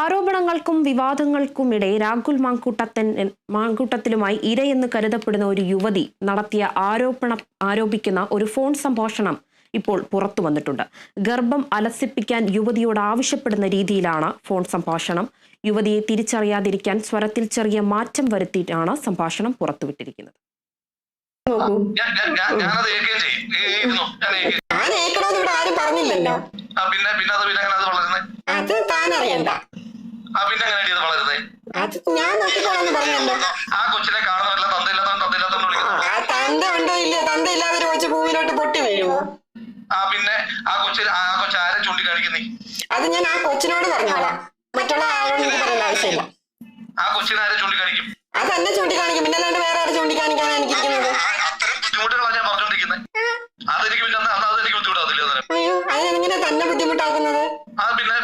ആരോപണങ്ങൾക്കും വിവാദങ്ങൾക്കും വിവാദങ്ങൾക്കുമിടെ രാഹുൽ മാങ്കൂട്ടത്തൻ മാങ്കൂട്ടത്തിലുമായി ഇരയെന്ന് കരുതപ്പെടുന്ന ഒരു യുവതി നടത്തിയ ആരോപണം ആരോപിക്കുന്ന ഒരു ഫോൺ സംഭാഷണം ഇപ്പോൾ പുറത്തു വന്നിട്ടുണ്ട്. ഗർഭം അലസിപ്പിക്കാൻ യുവതിയോട് ആവശ്യപ്പെടുന്ന രീതിയിലാണ് ഫോൺ സംഭാഷണം. യുവതിയെ തിരിച്ചറിയാതിരിക്കാൻ സ്വരത്തിൽ ചെറിയ മാറ്റം വരുത്തിയിട്ടാണ് സംഭാഷണം പുറത്തുവിട്ടിരിക്കുന്നത്. നോക്കൂ ഞാൻ. ഏക്കണമെന്ന് ഇവിടെ ആരും പറഞ്ഞില്ലല്ലോ. ആ പിന്നെ പിന്നെ അത് പിന്നെ അത് വളരുന്നത് അത് താൻ അറിയണ്ട ആ അങ്ങനെ ചെയ്ത് വളരുന്നേ. ഞാൻ ആ കൊച്ചിനെ കാണുന്നവരല്ല തന്തയില്ലാത്തവൻ തന്തയില്ലാത്തവൻ വിളിക്കുന്നു. ആ ഉണ്ടോ ഇല്ലാതെ ആ പിന്നെ ആ കൊച്ചി ആ കൊച്ചു ആരെ ചൂണ്ടിക്കാണിക്കുന്നേ? അത് ഞാൻ ആ കൊച്ചിനോട് പറഞ്ഞോളാം. മറ്റുള്ള ആവശ്യമില്ല. ആ കൊച്ചിനെ ആരെ ചൂണ്ടിക്കാണിക്കും? അത് എന്നെ ചൂണ്ടിക്കാണിക്കും. പിന്നെ അല്ലാണ്ട് വേറെ ആരെ ചൂണ്ടിക്കാണിക്കാനാണ് എനിക്കിരിക്കുന്നത്? ഞാൻ അതെനിക്ക് അതെനിക്ക് ബുദ്ധിമുട്ടാകത്തില്ല അയ്യോ തന്നെ ആ പിന്നെ